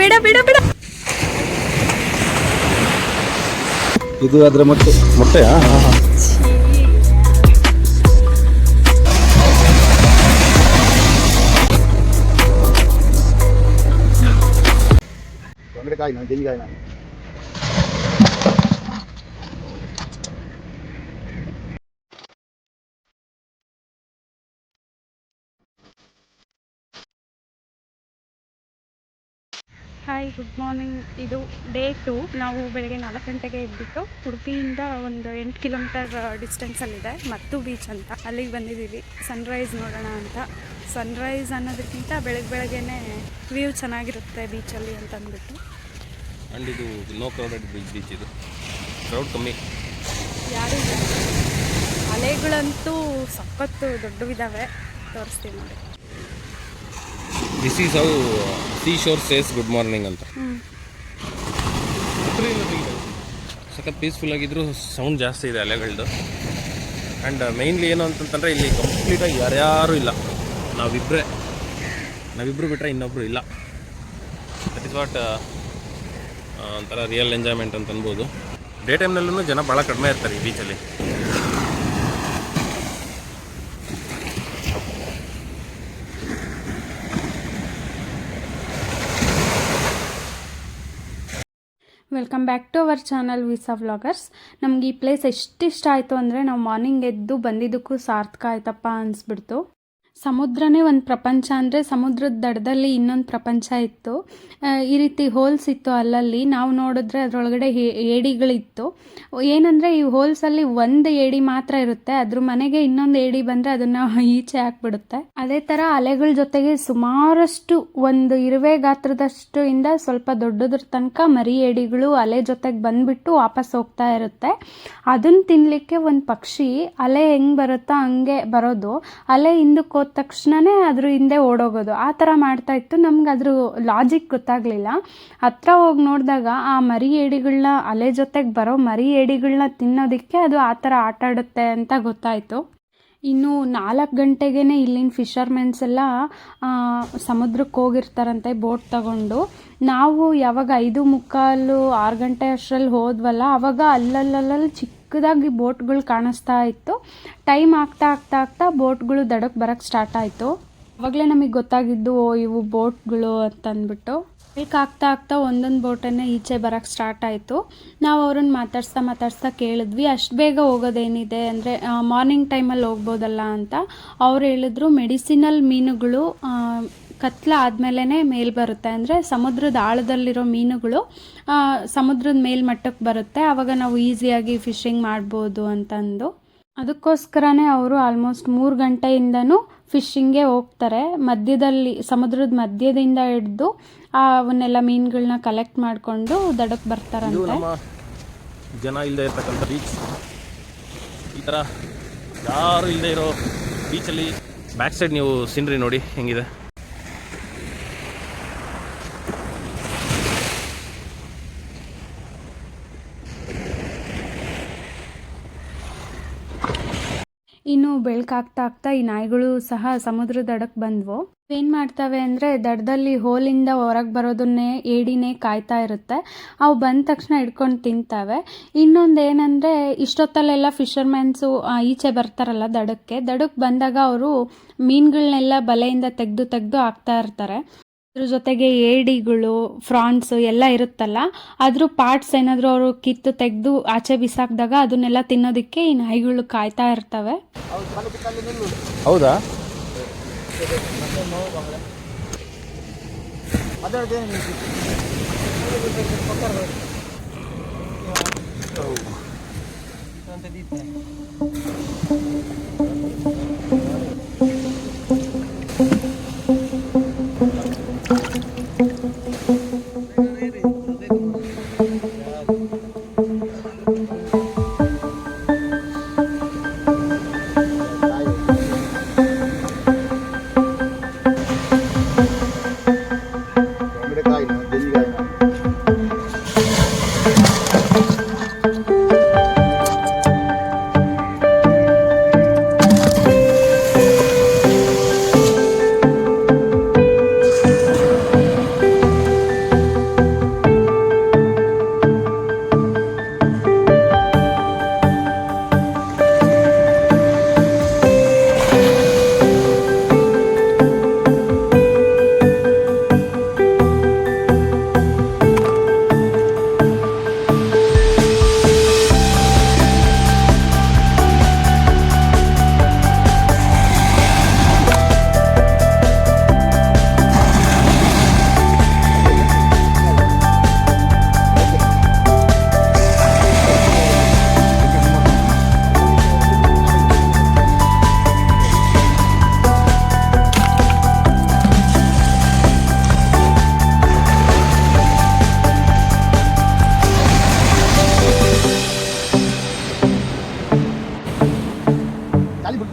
ಬೇಡ ಬೇಡ ಬೇಡ. ಇದು ಅದರ ಮೊಟ್ಟೆ ಮೊಟ್ಟೆಯಾ? ತೊಂದರೆಕಾಯಿ ನಾನು ಹಾಯ್ ಗುಡ್ ಮಾರ್ನಿಂಗ್ ಇದು ಡೇ ಟು ನಾವು ಬೆಳಗ್ಗೆ ನಾಲ್ಕು ಗಂಟೆಗೆ ಎದ್ಬಿಟ್ಟು ಉಡುಪಿಯಿಂದ ಒಂದು ಎಂಟು ಕಿಲೋಮೀಟರ್ ಡಿಸ್ಟೆನ್ಸಲ್ಲಿದೆ ಮತ್ತು ಬೀಚ್ ಅಂತ. ಅಲ್ಲಿಗೆ ಬಂದಿದ್ದೀವಿ. ಸನ್ರೈಸ್ ನೋಡೋಣ ಅಂತ. ಸನ್ರೈಸ್ ಅನ್ನೋದಕ್ಕಿಂತ ಬೆಳಗ್ಗೆ ಬೆಳಗ್ಗೆನೇ ವ್ಯೂ ಚೆನ್ನಾಗಿರುತ್ತೆ ಬೀಚಲ್ಲಿ ಅಂತ ಅಂದ್ಬಿಟ್ಟು ಅಂಡ್ ಇದು ನೋ ಕ್ರೌಡೆಡ್ ಬೀಚ್ ಬೀಚ್ ಇದು. ಕ್ರೌಡ್ ಕಮ್ಮಿ. ಯಾರು. ಅಲೆಗಳಂತೂ ಸಖತ್ತು ದೊಡ್ಡವಿದ್ದಾವೆ ತೋರಿಸ್ತೀವಿ ನೋಡಿ. This is how sea shore says good morning ಅಂತ ಸಖತ್ ಪೀಸ್ಫುಲ್ ಆಗಿದ್ರು ಸೌಂಡ್ ಜಾಸ್ತಿ ಇದೆ ಅಲೆಗಳದ್ದು ಆ್ಯಂಡ್ ಮೈನ್ಲಿ ಏನು ಅಂತಂತಂದರೆ ಇಲ್ಲಿ ಕಂಪ್ಲೀಟಾಗಿ ಯಾರ್ಯಾರು ಇಲ್ಲ. ನಾವಿಬ್ಬರೇ ನಾವಿಬ್ಬರು ಬಿಟ್ಟರೆ ಇನ್ನೊಬ್ಬರು ಇಲ್ಲ. ದಟ್ ಇಸ್ ವಾಟ್ ಒಂಥರ ರಿಯಲ್ ಎಂಜಾಯ್ಮೆಂಟ್ ಅಂತ ಅನ್ಬೋದು. ಡೇ ಟೈಮ್ನಲ್ಲೂ ಜನ ಭಾಳ ಕಡಿಮೆ ಇರ್ತಾರೆ ಈ ಬೀಚಲ್ಲಿ welcome back to our channel visa vloggers ನಮ್ಗೆ ಈ ಪ್ಲೇಸ್ ಎಷ್ಟಿಷ್ಟ ಆಯಿತು ಅಂದರೆ ನಾವು ಮಾರ್ನಿಂಗ್ ಎದ್ದು ಬಂದಿದ್ದಕ್ಕೂ ಸಾರ್ಥಕ ಆಯ್ತಪ್ಪ ಅನಿಸ್ಬಿಡ್ತು. ಸಮುದ್ರನೇ ಒಂದು ಪ್ರಪಂಚ ಅಂದರೆ ಸಮುದ್ರದ ದಡದಲ್ಲಿ ಇನ್ನೊಂದು ಪ್ರಪಂಚ ಇತ್ತು. ಈ ರೀತಿ ಹೋಲ್ಸ್ ಇತ್ತು ಅಲ್ಲಲ್ಲಿ. ನಾವು ನೋಡಿದ್ರೆ ಅದರೊಳಗಡೆ ಏಡಿಗಳಿತ್ತು. ಏನಂದರೆ ಈ ಹೋಲ್ಸಲ್ಲಿ ಒಂದು ಏಡಿ ಮಾತ್ರ ಇರುತ್ತೆ. ಅದ್ರ ಮನೆಗೆ ಇನ್ನೊಂದು ಏಡಿ ಬಂದರೆ ಅದನ್ನು ಈಚೆ ಹಾಕ್ಬಿಡುತ್ತೆ. ಅದೇ ಥರ ಅಲೆಗಳ ಜೊತೆಗೆ ಸುಮಾರಷ್ಟು ಒಂದು ಇರುವೆ ಗಾತ್ರದಷ್ಟು ಇಂದ ಸ್ವಲ್ಪ ದೊಡ್ಡದ್ರ ತನಕ ಮರಿ ಏಡಿಗಳು ಅಲೆ ಜೊತೆಗೆ ಬಂದ್ಬಿಟ್ಟು ವಾಪಸ್ ಹೋಗ್ತಾ ಇರುತ್ತೆ. ಅದನ್ನ ತಿನ್ನಲಿಕ್ಕೆ ಒಂದು ಪಕ್ಷಿ ಅಲೆ ಹೆಂಗ್ ಬರುತ್ತೋ ಹಂಗೆ ಬರೋದು. ಅಲೆ ಹಿಂದಕ್ಕೆ ಹೋದ ತಕ್ಷಣನೇ ಅದ್ರ ಹಿಂದೆ ಓಡೋಗೋದು. ಆ ಥರ ಮಾಡ್ತಾ ಇತ್ತು. ನಮ್ಗೆ ಅದ್ರ ಲಾಜಿಕ್ ಗೊತ್ತಾಗ್ಲಿಲ್ಲ. ಹತ್ರ ಹೋಗಿ ನೋಡಿದಾಗ ಆ ಮರಿ ಏಡಿಗಳನ್ನ, ಅಲೆ ಜೊತೆಗೆ ಬರೋ ಮರಿ ಏಡಿಗಳನ್ನ ತಿನ್ನೋದಕ್ಕೆ ಅದು ಆ ಥರ ಆಟ ಆಡುತ್ತೆ ಅಂತ ಗೊತ್ತಾಯಿತು. ಇನ್ನು ನಾಲ್ಕು ಗಂಟೆಗೇ ಇಲ್ಲಿನ ಫಿಶರ್ಮೆನ್ಸ್ ಎಲ್ಲ ಸಮುದ್ರಕ್ಕೆ ಹೋಗಿರ್ತಾರಂತೆ ಬೋಟ್ ತಗೊಂಡು. ನಾವು ಯಾವಾಗ ಐದು ಮುಕ್ಕಾಲು ಆರು ಗಂಟೆ ಅಷ್ಟರಲ್ಲಿ ಹೋದ್ವಲ್ಲ ಆವಾಗ ಅಲ್ಲಲ್ಲಲ್ಲಿ ಚಿಕ್ಕದಾಗಿ ಬೋಟ್ಗಳು ಕಾಣಿಸ್ತಾ ಇತ್ತು. ಟೈಮ್ ಆಗ್ತಾ ಆಗ್ತಾ ಆಗ್ತಾ ಬೋಟ್ಗಳು ದಡಕ್ಕೆ ಬರೋಕ್ಕೆ ಸ್ಟಾರ್ಟ್ ಆಯಿತು. ಅವಾಗಲೇ ನಮಗೆ ಗೊತ್ತಾಗಿದ್ದು, ಓ, ಇವು ಬೋಟ್ಗಳು ಅಂತ ಅಂದ್ಬಿಟ್ಟು ಬೇಕ್ ಆಗ್ತಾ ಆಗ್ತಾ ಒಂದೊಂದು ಬೋಟನ್ನೇ ಈಚೆ ಬರೋಕ್ಕೆ ಸ್ಟಾರ್ಟ್ ಆಯಿತು. ನಾವು ಅವ್ರನ್ನ ಮಾತಾಡ್ಸ್ತಾ ಮಾತಾಡ್ಸ್ತಾ ಕೇಳಿದ್ವಿ, ಅಷ್ಟು ಬೇಗ ಹೋಗೋದೇನಿದೆ ಅಂದರೆ ಮಾರ್ನಿಂಗ್ ಟೈಮಲ್ಲಿ ಹೋಗ್ಬೋದಲ್ಲ ಅಂತ. ಅವ್ರು ಹೇಳಿದ್ರು, ಮೆಡಿಸಿನಲ್ ಮೀನುಗಳು ಕತ್ಲ ಆದಮೇಲೆ ಮೇಲ್ ಬರುತ್ತೆ. ಅಂದರೆ ಸಮುದ್ರದ ಆಳದಲ್ಲಿರೋ ಮೀನುಗಳು ಸಮುದ್ರದ ಮೇಲ್ಮಟ್ಟಕ್ಕೆ ಬರುತ್ತೆ. ಆವಾಗ ನಾವು ಈಸಿಯಾಗಿ ಫಿಶಿಂಗ್ ಮಾಡ್ಬೋದು ಅಂತಂದು. ಅದಕ್ಕೋಸ್ಕರನೇ ಅವರು ಆಲ್ಮೋಸ್ಟ್ ಮೂರು ಗಂಟೆಯಿಂದನೂ ಫಿಶಿಂಗ್ಗೆ ಹೋಗ್ತಾರೆ. ಮಧ್ಯದಲ್ಲಿ, ಸಮುದ್ರದ ಮಧ್ಯದಿಂದ ಹಿಡಿದು ಅವನ್ನೆಲ್ಲ ಮೀನುಗಳನ್ನ ಕಲೆಕ್ಟ್ ಮಾಡಿಕೊಂಡು ದಡಕ್ಕೆ ಬರ್ತಾರಂತೆ. ಜನ ಇಲ್ಲದೆ ಇರ್ತಕ್ಕಂಥ ಬೀಚ್ ಈ ಥರ ಯಾರು ಇಲ್ಲದೆ ಇರೋ ಬೀಚಲ್ಲಿ ಬ್ಯಾಕ್ ಸೈಡ್ ನೀವು ಸೀನ್ರಿ ನೋಡಿ ಹೆಂಗಿದೆ? ಇನ್ನು ಬೆಳಕಾಗ್ತಾ ಆಗ್ತಾ ಈ ನಾಯಿಗಳು ಸಹ ಸಮುದ್ರ ದಡಕ್ಕೆ ಬಂದ್ವು. ಏನು ಮಾಡ್ತವೆ ಅಂದರೆ ದಡದಲ್ಲಿ ಹೋಲಿಂದ ಹೊರಗೆ ಬರೋದನ್ನೇ ಏಡಿನೇ ಕಾಯ್ತಾ ಇರುತ್ತೆ. ಅವು ಬಂದ ತಕ್ಷಣ ಹಿಡ್ಕೊಂಡು ತಿಂತಾವೆ. ಇನ್ನೊಂದು ಏನಂದರೆ ಇಷ್ಟೊತ್ತಲ್ಲೆಲ್ಲ ಫಿಶರ್ಮ್ಯಾನ್ಸು ಈಚೆ ಬರ್ತಾರಲ್ಲ ದಡಕ್ಕೆ. ದಡಕ್ಕೆ ಬಂದಾಗ ಅವರು ಮೀನುಗಳನ್ನೆಲ್ಲ ಬಲೆಯಿಂದ ತೆಗೆದು ತೆಗೆದು ಹಾಕ್ತಾ ಇರ್ತಾರೆ. ಅದ್ರ ಜೊತೆಗೆ ಏಡಿಗಳು ಫ್ರಾನ್ಸ್ ಎಲ್ಲ ಇರುತ್ತಲ್ಲ ಅದ್ರ ಪಾರ್ಟ್ಸ್ ಏನಾದರೂ ಅವರು ಕಿತ್ತು ತೆಗೆದು ಆಚೆ ಬಿಸಾಕಿದಾಗ ಅದನ್ನೆಲ್ಲ ತಿನ್ನೋದಕ್ಕೆ ಈ ನಾಯಿಗಳು ಕಾಯ್ತಾ ಇರ್ತವೆ. ಹೌದಾ.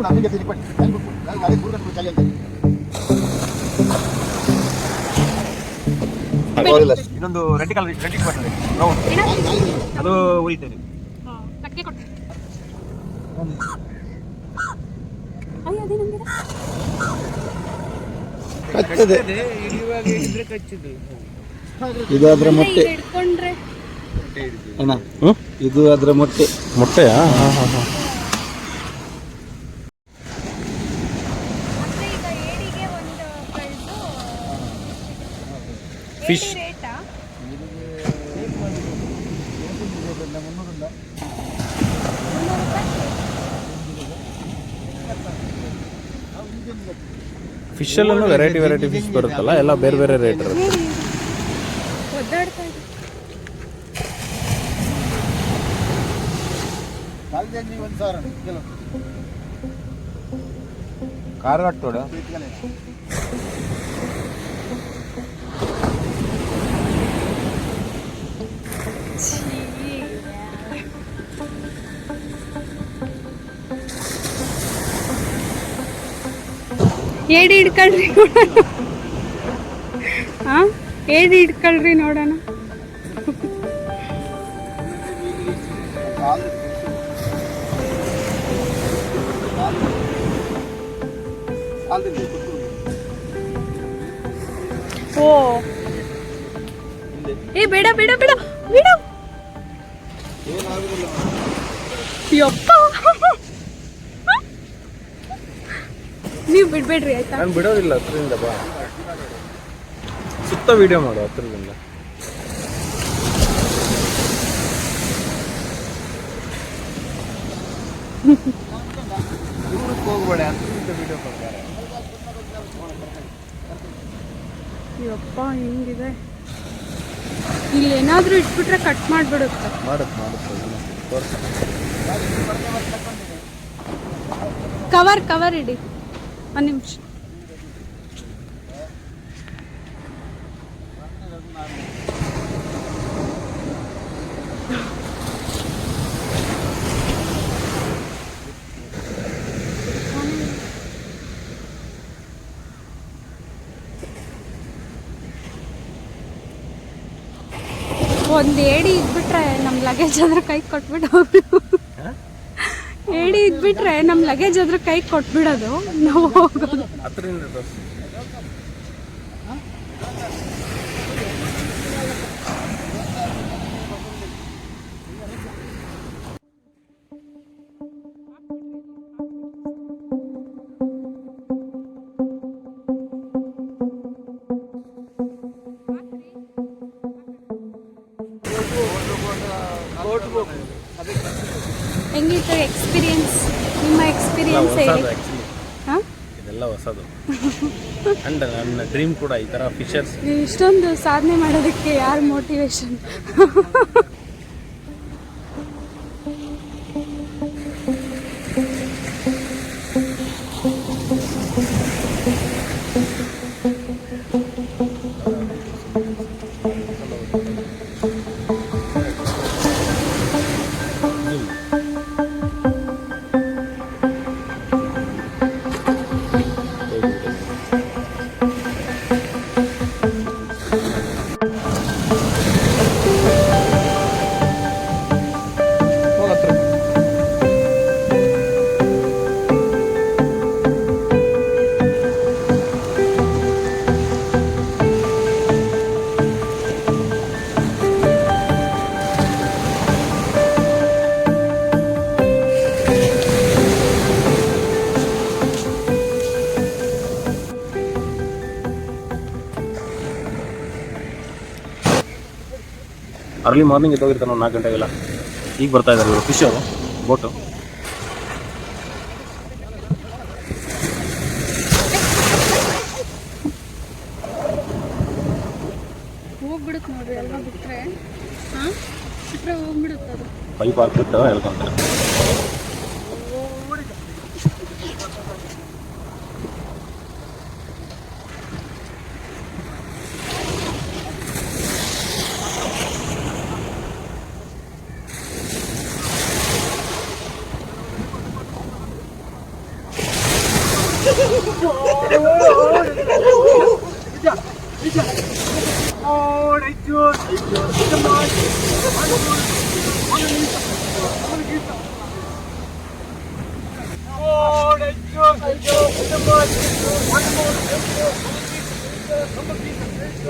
ಹೀಗೆ ತಿರುಗಿ ಅಲ್ಲಿ ಬಿಟ್ಟು, ಅಲ್ಲಿ ಅಲ್ಲಿ ಗುರುಗಟ್ಟು ಬಿಟ್ಟು ಅಲ್ಲಿ ಅಂತ. ಇನ್ನೊಂದು ರೆಡ್ ಕಲರ್ ರೆಡ್ ಬರ್ತದೆ ಅದು ಅದೇ ಕಚ್ಚದೆ. ಕಚ್ಚಿದ್ದು ಇದು ಅದರ ಮೊಟ್ಟೆ. ಅಣ್ಣ ಹ್ಮ್? ಇದು ಅದರ ಮೊಟ್ಟೆ. ಮೊಟ್ಟೆಯಾ? ಹಾ ಹಾ ಹಾಂ ಅಂದ್ರೆ ಈಗ ಏಡಿಗೆ ಒಂದು ಕಳ್ದು ರೇಟಾ ಫಿಶಲ್ಲೂ ವೆರೈಟಿ ವೆರೈಟಿ ಫಿಶ್ ಬರುತ್ತಲ್ಲ ಎಲ್ಲ ಬೇರೆ ಬೇರೆ ರೇಟ್ ಇರುತ್ತೆ. ಕಾರ್ ಕಟ್ಟೋಡ ಏಡಿ ಹಿಡ್ಕೊಳ್ರಿ ಹಾ ಏಡಿ ಹಿಡ್ಕೊಳ್ರಿ ನೋಡೋಣ. ಓ. ಏ ಬೇಡ ಬೇಡ ಬೇಡ. ಯಪ್ಪ. ನೀವು ಬಿಡ್ಬೇಡ್ರಿ ಆಯ್ತಾ? ನಾನು ಬಿಡೋದಿಲ್ಲ ಹತ್ರದಿಂದ ಬಾ. ಸುತ್ತ ವಿಡಿಯೋ ಮಾಡು ಹತ್ರದಿಂದ ದೂರಕ್ಕೆ ಹೋಗ್ಬೇಡ ಅಂತ ವಿಡಿಯೋ ಕೊಡ್ತಾರೆ. ಯಪ್ಪ ಹಿಂಗಿದೆ? ಇಲ್ಲಿ ಏನಾದರೂ ಇಟ್ಬಿಟ್ರೆ ಕಟ್ ಮಾಡ್ಬಿಡುತ್ತೆ. ಮಾಡುತ್ತೆ ಮಾಡುತ್ತೆ ತೋರ್ಸ ಕವರ್ ಕವರ್ ಇಡಿ. ಒಂದು ನಿಮಿಷ. ಒಂದು ಏಡಿ ಇದ್ಬಿಟ್ರೆ ನಮ್ಮ ಲಗೇಜ್ ಅದ್ರ ಕೈ ಕೊಟ್ಬಿಟ್ಟು ಏಡಿ ಇದ್ಬಿಟ್ರೆ ನಮ್ಮ ಲಗೇಜ್ ಅದ್ರ ಕೈ ಕೊಟ್ಬಿಡೋದು. ನಾವು ಹೋಗೋದು. ಹೆಂಗಿತ್ತು ಎಕ್ಸ್ಪೀರಿಯನ್ಸ್ ನಿಮ್ಮ ಎಕ್ಸ್ಪೀರಿಯನ್ಸ್ ಹೊಸದು ಹೇಳಿ. ಹಾಂ? ಇದೆಲ್ಲ ಹೊಸದು. ಅಂಡ್ ನನ್ನ ಡ್ರೀಮ್ ಕೂಡ ಈ ಥರ ಫಿಶರ್ಸ್ ಇಷ್ಟೊಂದು ಸಾಧನೆ ಮಾಡೋದಕ್ಕೆ ಯಾರು ಮೋಟಿವೇಶನ್ ಅರ್ಲಿ ಮಾರ್ನಿಂಗ್ ಎದ್ದೋಗಿರ್ತಾನೆ ಒಂದು ನಾಲ್ಕು ಗಂಟೆಗೆಲ್ಲ. ಈಗ ಬರ್ತಾ ಇದ್ದಾರೆ ಇವರು. ಫಿಶ್ ಅವರು. ಬೋಟು ಹೋಗ್ಬಿಡುತ್ತೆ ನೋಡ್ರಿ ಎಲ್ಲ ಬಿಟ್ರೆ. ಹಾಂ? ಬಿಟ್ರೆ ಹೋಗ್ಬಿಡುತ್ತೆ ಅದು. ಪೈಪ್ ಹಾಕ್ಬಿಟ್ಟು ಹೇಳ್ಕೊಂತಾರೆ 뭐 제주도 한국으로 제주도 제주도 전북 제주도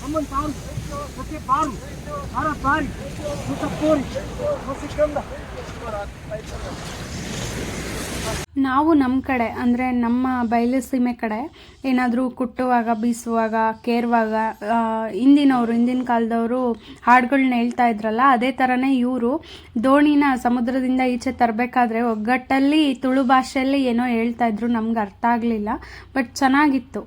한번 다음 ನಾವು ನಮ್ಮ ಕಡೆ, ಅಂದರೆ ನಮ್ಮ ಬಯಲು ಸೀಮೆ ಕಡೆ, ಏನಾದರೂ ಕುಟ್ಟುವಾಗ, ಬೀಸುವಾಗ, ಕೇರುವಾಗ ಹಿಂದಿನವರು, ಹಿಂದಿನ ಕಾಲದವರು ಹಾಡುಗಳನ್ನ ಹೇಳ್ತಾ ಇದ್ರಲ್ಲ, ಅದೇ ಥರನೇ ಇವರು ದೋಣಿನ ಸಮುದ್ರದಿಂದ ಈಚೆ ತರಬೇಕಾದ್ರೆ ಒಗ್ಗಟ್ಟಲ್ಲಿ ತುಳು ಭಾಷೆಯಲ್ಲಿ ಏನೋ ಹೇಳ್ತಾ ಇದ್ರು, ನಮ್ಗೆ ಅರ್ಥ ಆಗಲಿಲ್ಲ, ಬಟ್ ಚೆನ್ನಾಗಿತ್ತು.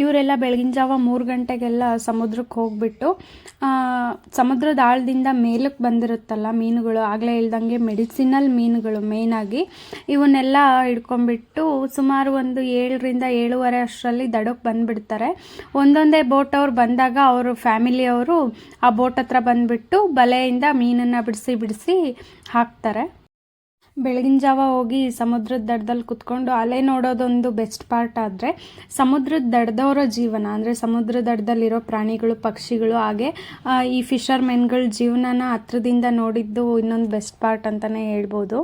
ಇವರೆಲ್ಲ ಬೆಳಗಿನ ಜಾವ ಮೂರು ಗಂಟೆಗೆಲ್ಲ ಸಮುದ್ರಕ್ಕೆ ಹೋಗ್ಬಿಟ್ಟು ಸಮುದ್ರದ ಆಳದಿಂದ ಮೇಲಕ್ಕೆ ಬಂದಿರುತ್ತಲ್ಲ ಮೀನುಗಳು, ಆಗಲೇ ಇಲ್ದಂಗೆ ಮೆಡಿಸಿನಲ್ ಮೀನುಗಳು ಮೇಯ್ನಾಗಿ ಇವನ್ನೆಲ್ಲ ಹಿಡ್ಕೊಂಡ್ಬಿಟ್ಟು ಸುಮಾರು ಒಂದು ಏಳರಿಂದ ಏಳುವರೆ ಅಷ್ಟರಲ್ಲಿ ದಡಕ್ಕೆ ಬಂದುಬಿಡ್ತಾರೆ. ಒಂದೊಂದೇ ಬೋಟ್ ಅವ್ರು ಬಂದಾಗ ಅವರು ಫ್ಯಾಮಿಲಿಯವರು ಆ ಬೋಟ್ ಹತ್ರ ಬಂದುಬಿಟ್ಟು ಬಲೆಯಿಂದ ಮೀನನ್ನು ಬಿಡಿಸಿ ಬಿಡಿಸಿ ಹಾಕ್ತಾರೆ. ಬೆಳಗಿನ ಜಾವ ಹೋಗಿ ಸಮುದ್ರದ ದಡದಲ್ಲಿ ಕುತ್ಕೊಂಡು ಅಲೆ ನೋಡೋದೊಂದು ಬೆಸ್ಟ್ ಪಾರ್ಟ್ ಆದರೆ ಸಮುದ್ರದ ದಡದವರ ಜೀವನ, ಅಂದರೆ ಸಮುದ್ರ ದಡದಲ್ಲಿರೋ ಪ್ರಾಣಿಗಳು, ಪಕ್ಷಿಗಳು, ಹಾಗೆ ಈ ಫಿಶರ್ ಮೆನ್ಗಳ ಜೀವನನ ಹತ್ರದಿಂದ ನೋಡಿದ್ದು ಇನ್ನೊಂದು ಬೆಸ್ಟ್ ಪಾರ್ಟ್ ಅಂತಲೇ ಹೇಳ್ಬೋದು.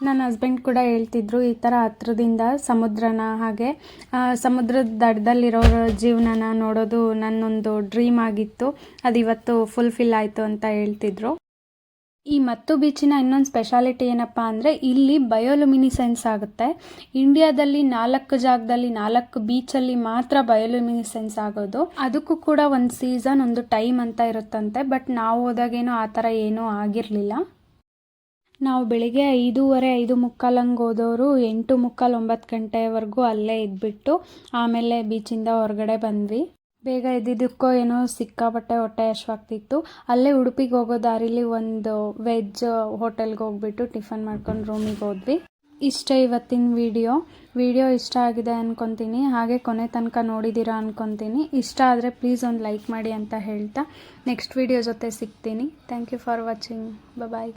ನನ್ನ ಹಸ್ಬೆಂಡ್ ಕೂಡ ಹೇಳ್ತಿದ್ರು, ಈ ಥರ ಹತ್ರದಿಂದ ಸಮುದ್ರನ, ಹಾಗೆ ಸಮುದ್ರದ ದಡದಲ್ಲಿರೋರ ಜೀವನನ ನೋಡೋದು ನನ್ನೊಂದು ಡ್ರೀಮ್ ಆಗಿತ್ತು. ಅದು ಇವತ್ತು ಫುಲ್ಫಿಲ್ ಆಯಿತು ಅಂತ ಹೇಳ್ತಿದ್ರು. ಈ ಮತ್ತು ಬೀಚಿನ ಇನ್ನೊಂದು ಸ್ಪೆಷಾಲಿಟಿ ಏನಪ್ಪ ಅಂದರೆ ಇಲ್ಲಿ ಬಯೋಲುಮಿನಿಸೆನ್ಸ್ ಆಗುತ್ತೆ. ಇಂಡಿಯಾದಲ್ಲಿ ನಾಲ್ಕು ಜಾಗದಲ್ಲಿ ನಾಲ್ಕು ಬೀಚಲ್ಲಿ ಮಾತ್ರ ಬಯೋಲುಮಿನಿಸೆನ್ಸ್ ಆಗೋದು. ಅದಕ್ಕೂ ಕೂಡ ಒಂದು ಸೀಸನ್ ಒಂದು ಟೈಮ್ ಅಂತ ಇರುತ್ತಂತೆ ಬಟ್ ನಾವು ಹೋದಾಗೇನೋ ಆ ಥರ ಏನೂ ಆಗಿರಲಿಲ್ಲ. ನಾವು ಬೆಳಿಗ್ಗೆ ಐದೂವರೆ, ಐದು ಮುಕ್ಕಾಲಂಗೆ ಹೋದವರು ಎಂಟು ಮುಕ್ಕಾಲು ಒಂಬತ್ತು ಗಂಟೆವರೆಗೂ ಅಲ್ಲೇ ಇದ್ಬಿಟ್ಟು ಆಮೇಲೆ ಬೀಚಿಂದ ಹೊರಗಡೆ ಬಂದ್ವಿ. ಬೇಗ ಎದ್ದಿದ್ದಕ್ಕೋ ಏನೋ ಸಿಕ್ಕಾಪಟ್ಟೆ ಹೊಟ್ಟೆ ಹಶ್ವಾಗ್ತಿತ್ತು ಅಲ್ಲೇ ಉಡುಪಿಗೆ ಹೋಗೋ ದಾರಿಲಿ ಒಂದು ವೆಜ್ ಹೋಟೆಲ್ಗೆ ಹೋಗ್ಬಿಟ್ಟು ಟಿಫನ್ ಮಾಡ್ಕೊಂಡು ರೂಮಿಗೆ ಹೋದ್ವಿ. ಇಷ್ಟೇ ಇವತ್ತಿನ ವಿಡಿಯೋ ವಿಡಿಯೋ ಇಷ್ಟ ಆಗಿದೆ ಅನ್ಕೊತೀನಿ. ಹಾಗೆ ಕೊನೆ ತನಕ ನೋಡಿದ್ದೀರಾ ಅನ್ಕೊತೀನಿ. ಇಷ್ಟ ಆದರೆ ಪ್ಲೀಸ್ ಒಂದು ಲೈಕ್ ಮಾಡಿ ಅಂತ ಹೇಳ್ತಾ. ನೆಕ್ಸ್ಟ್ ವಿಡಿಯೋ ಜೊತೆ ಸಿಗ್ತೀನಿ. Thank you for watching bye